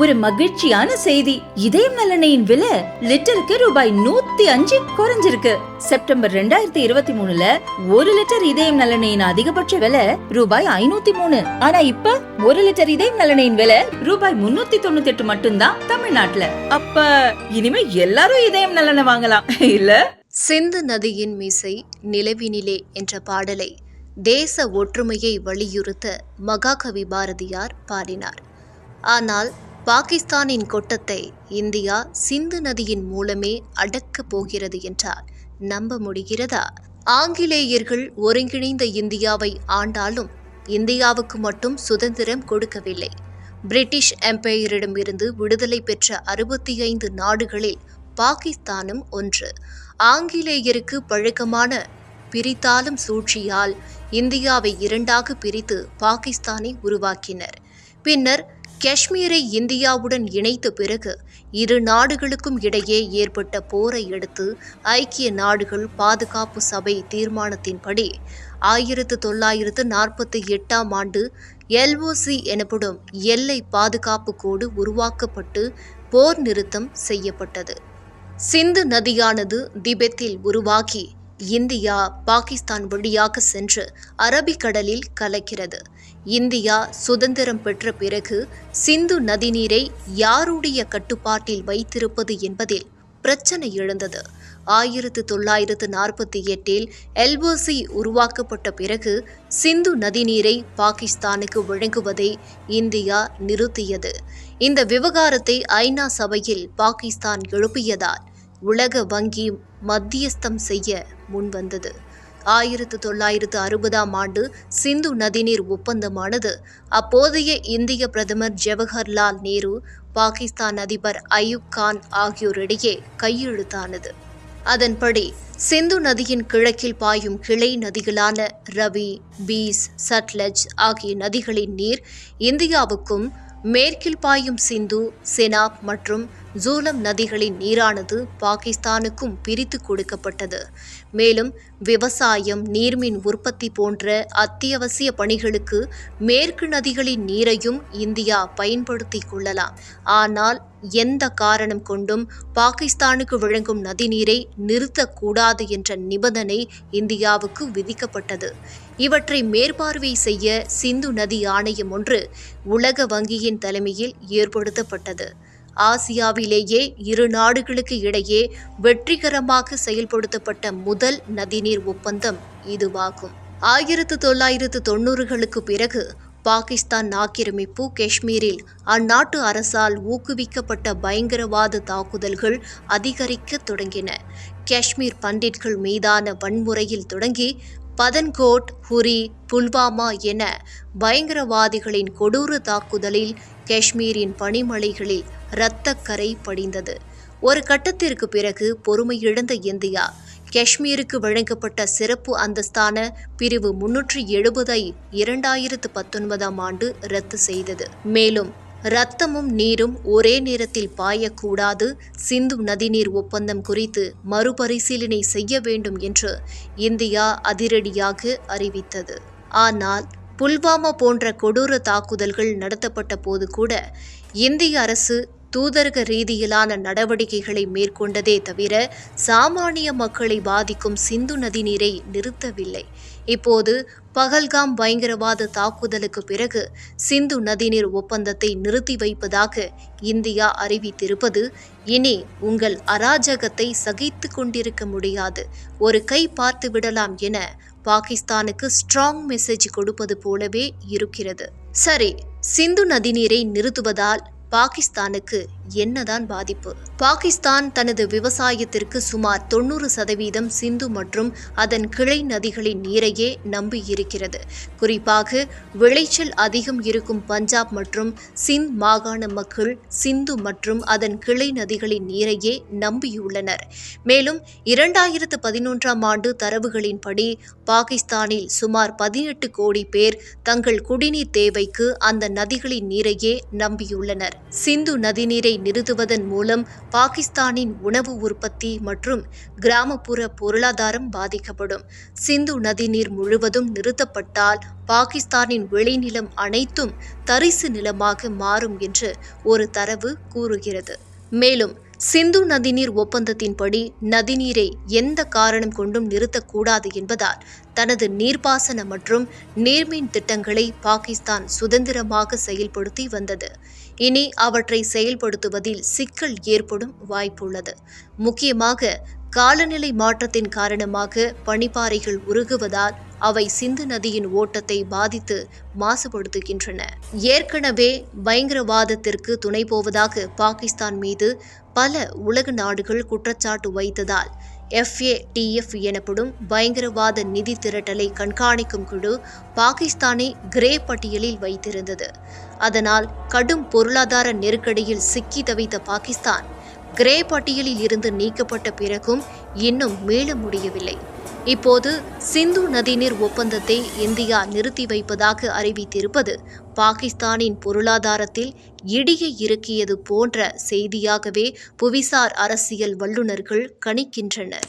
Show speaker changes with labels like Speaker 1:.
Speaker 1: ஒரு மகிழ்ச்சியான செய்தி. இதயம் நலனையின் விலை லிட்டருக்கு ரூபாய் நூத்தி அஞ்சு குறைஞ்சிருக்கு. செப்டம்பர் ரெண்டாயிரத்தி இருபத்தி மூணுல ஒரு லிட்டர் இதயம் நலனையின் அதிகபட்ச விலை ரூபாய் ஐநூத்தி மூணு. ஆனா இப்ப ஒரு லிட்டர் இதயம் நலனையின் விலை ரூபாய் முன்னூத்தி தொண்ணூத்தி எட்டு மட்டும்தான் தமிழ்நாட்டுல. அப்ப இனிமே எல்லாரும் இதயம் நலனை வாங்கலாம். இல்ல?
Speaker 2: சிந்து நதியின் மீசை நிலவினிலே என்ற பாடலை தேச ஒற்றுமையை வலியுறுத்த மகாகவி பாரதியார் பாடினார். ஆனால் பாகிஸ்தானின் கொட்டத்தை இந்தியா சிந்து நதியின் மூலமே அடக்கப் போகிறது என்றால் நம்ப முடிகிறதா? ஆங்கிலேயர்கள் ஒருங்கிணைந்த இந்தியாவை ஆண்டாலும் இந்தியாவுக்கு மட்டும் சுதந்திரம் கொடுக்கவில்லை. பிரிட்டிஷ் எம்பையரிடமிருந்து விடுதலை பெற்ற அறுபத்தி ஐந்து நாடுகளில் பாகிஸ்தானும் ஒன்று. ஆங்கிலேயருக்கு பழக்கமான பிரித்தாலும் சூழ்ச்சியால் இந்தியாவை இரண்டாக பிரித்து பாகிஸ்தானை உருவாக்கினர். பின்னர் காஷ்மீரை இந்தியாவுடன் இணைத்த பிறகு இரு நாடுகளுக்கும் இடையே ஏற்பட்ட போரை அடுத்து ஐக்கிய நாடுகள் பாதுகாப்பு சபை தீர்மானத்தின்படி ஆயிரத்து தொள்ளாயிரத்து நாற்பத்தி எட்டாம் ஆண்டு எல்ஓசி எனப்படும் எல்லை பாதுகாப்பு கோடு உருவாக்கப்பட்டு போர் நிறுத்தம் செய்யப்பட்டது. சிந்து நதியானது திபெத்தில் உருவாகி இந்தியா பாகிஸ்தான் வழியாக சென்று அரபிக்கடலில் கலக்கிறது. இந்தியா சுதந்திரம் பெற்ற பிறகு சிந்து நதிநீரை யாருடைய கட்டுப்பாட்டில் வைத்திருப்பது என்பதில் பிரச்சனை எழுந்தது. ஆயிரத்து தொள்ளாயிரத்து நாற்பத்தி எட்டில் எல்ஓசி உருவாக்கப்பட்ட பிறகு சிந்து நதிநீரை பாகிஸ்தானுக்கு வழங்குவதை இந்தியா நிறுத்தியது. இந்த விவகாரத்தை ஐநா சபையில் பாகிஸ்தான் எழுப்பியதால் உலக வங்கி மத்தியஸ்தம் செய்ய முன்வந்தது. ஆயிரத்து தொள்ளாயிரத்து அறுபதாம் ஆண்டு சிந்து நதிநீர் ஒப்பந்தமானது. அப்போதைய இந்திய பிரதமர் ஜவஹர்லால் நேரு பாகிஸ்தான் அதிபர் அயூப் கான் ஆகியோரிடையே கையெழுத்தானது. அதன்படி சிந்து நதியின் கிழக்கில் பாயும் கிளை நதிகளான ரவி பீஸ் சட்லஜ் ஆகிய நதிகளின் நீர் இந்தியாவுக்கும் மேற்கில் பாயும் சிந்து செனாப் மற்றும் ஜூலம் நதிகளின் நீரானது பாகிஸ்தானுக்கும் பிரித்து கொடுக்கப்பட்டது. மேலும் விவசாயம் நீர்மின் உற்பத்தி போன்ற அத்தியாவசிய பணிகளுக்கு மேற்கு நதிகளின் நீரையும் இந்தியா பயன்படுத்திக் கொள்ளலாம். ஆனால் எந்த காரணம் கொண்டும் பாகிஸ்தானுக்கு வழங்கும் நதிநீரை நிறுத்தக்கூடாது என்ற நிபந்தனை இந்தியாவுக்கு விதிக்கப்பட்டது. இவற்றை மேற்பார்வை செய்ய சிந்து நதி ஆணையம் ஒன்று உலக வங்கியின் தலைமையில் ஏற்படுத்தப்பட்டது. ஆசியாவிலேயே இரு நாடுகளுக்கு இடையே வெற்றிகரமாக செயல்படுத்தப்பட்ட முதல் நதிநீர் ஒப்பந்தம் இதுவாகும். ஆயிரத்து தொள்ளாயிரத்து தொன்னூறுகளுக்கு பிறகு பாகிஸ்தான் ஆக்கிரமிப்பு காஷ்மீரில் அந்நாட்டு அரசால் ஊக்குவிக்கப்பட்ட பயங்கரவாத தாக்குதல்கள் அதிகரிக்க தொடங்கின. காஷ்மீர் பண்டிட்கள் மீதான வன்முறையில் தொடங்கி பதன்கோட் ஹுரி புல்வாமா என பயங்கரவாதிகளின் கொடூர தாக்குதலில் காஷ்மீரின் பனிமலைகளில் இரத்தக்கரை படிந்தது. ஒரு கட்டத்திற்கு பிறகு பொறுமை இழந்த இந்தியா காஷ்மீருக்கு வழங்கப்பட்ட சிறப்பு அந்தஸ்தான பிரிவு முன்னூற்றி எழுபதை இரண்டாயிரத்து பத்தொன்பதாம் ஆண்டு ரத்து செய்தது. மேலும் இரத்தமும் நீரும் ஒரே நேரத்தில் பாயக்கூடாது சிந்து நதிநீர் ஒப்பந்தம் குறித்து மறுபரிசீலனை செய்ய வேண்டும் என்று இந்தியா அதிரடியாக அறிவித்தது. ஆனால் புல்வாமா போன்ற கொடூர தாக்குதல்கள் நடத்தப்பட்ட போது கூட இந்திய அரசு தூதரக ரீதியிலான நடவடிக்கைகளை மேற்கொண்டதே தவிர சாமானிய மக்களை பாதிக்கும் சிந்து நதி நீரை நிறுத்தவில்லை. இப்போது பகல்காம் பயங்கரவாத தாக்குதலுக்கு பிறகு சிந்து நதிநீர் ஒப்பந்தத்தை நிறுத்தி வைப்பதாக இந்தியா அறிவித்திருப்பது இனி உங்கள் அராஜகத்தை சகித்து கொண்டிருக்க முடியாது. ஒரு கை பார்த்து விடலாம் என பாகிஸ்தானுக்கு ஸ்ட்ராங் மெசேஜ் கொடுப்பது போலவே இருக்கிறது. சரி சிந்து நதிநீரை நிறுத்துவதால் பாகிஸ்தானுக்கு என்னதான் பாதிப்பு? பாகிஸ்தான் தனது விவசாயத்திற்கு சுமார் தொண்ணூறு சதவீதம் சிந்து மற்றும் அதன் கிளை நதிகளின் நீரையே நம்பி இருக்கிறது குறிப்பாக விளைச்சல் அதிகம் இருக்கும் பஞ்சாப் மற்றும் சிந்த் மாகாண மக்கள் சிந்து மற்றும் அதன் கிளை நதிகளின் நீரையே நம்பியுள்ளனர். மேலும் இரண்டாயிரத்து பதினொன்றாம் ஆண்டு தரவுகளின்படி பாகிஸ்தானில் சுமார் பதினெட்டு கோடி பேர் தங்கள் குடிநீர் தேவைக்கு அந்த நதிகளின் நீரையே நம்பியுள்ளனர். சிந்து நதிநீரை போரை நிறுத்துவதன் மூலம் பாகிஸ்தானின் உணவு உற்பத்தி மற்றும் கிராமப்புற பொருளாதாரம் பாதிக்கப்படும். சிந்து நதிநீர் முழுவதும் நிறுத்தப்பட்டால் பாகிஸ்தானின் வெளிநிலம் அனைத்தும் தரிசு நிலமாக மாறும் என்று ஒரு தரவு கூறுகிறது. மேலும் சிந்து நதிநீர் ஒப்பந்தத்தின்படி நதிநீரை எந்த காரணம் கொண்டும் நிறுத்தக்கூடாது என்பதால் தனது நீர்ப்பாசன மற்றும் நீர்மின் திட்டங்களை பாகிஸ்தான் சுதந்திரமாக செயல்படுத்தி வந்தது. இனி அவற்றை செயல்படுத்துவதில் சிக்கல் ஏற்படும் வாய்ப்புள்ளது. முக்கியமாக காலநிலை மாற்றத்தின் காரணமாக பனிப்பாறைகள் உருகுவதால் அவை சிந்து நதியின் ஓட்டத்தை பாதித்து மாசுபடுத்துகின்றன. ஏற்கனவே பயங்கரவாதத்திற்கு துணை போவதாக பாகிஸ்தான் மீது பல உலக நாடுகள் குற்றச்சாட்டு வைத்ததால் எஃப்ஏடிஎஃப் எனப்படும் பயங்கரவாத நிதி திரட்டலை கண்காணிக்கும் குழு பாகிஸ்தானை கிரே பட்டியலில் வைத்திருந்தது. அதனால் கடும் பொருளாதார நெருக்கடியில் சிக்கி தவித்த பாகிஸ்தான் கிரே பட்டியலில் இருந்து நீக்கப்பட்ட பிறகும் இன்னும் மீள முடியவில்லை. இப்போது சிந்து நதிநீர் ஒப்பந்தத்தை இந்தியா நிறுத்தி வைப்பதாக அறிவித்திருப்பது பாகிஸ்தானின் பொருளாதாரத்தில் இடியை இறக்கியது போன்ற செய்தியாகவே புவிசார் அரசியல் வல்லுநர்கள் கணிக்கின்றனர்.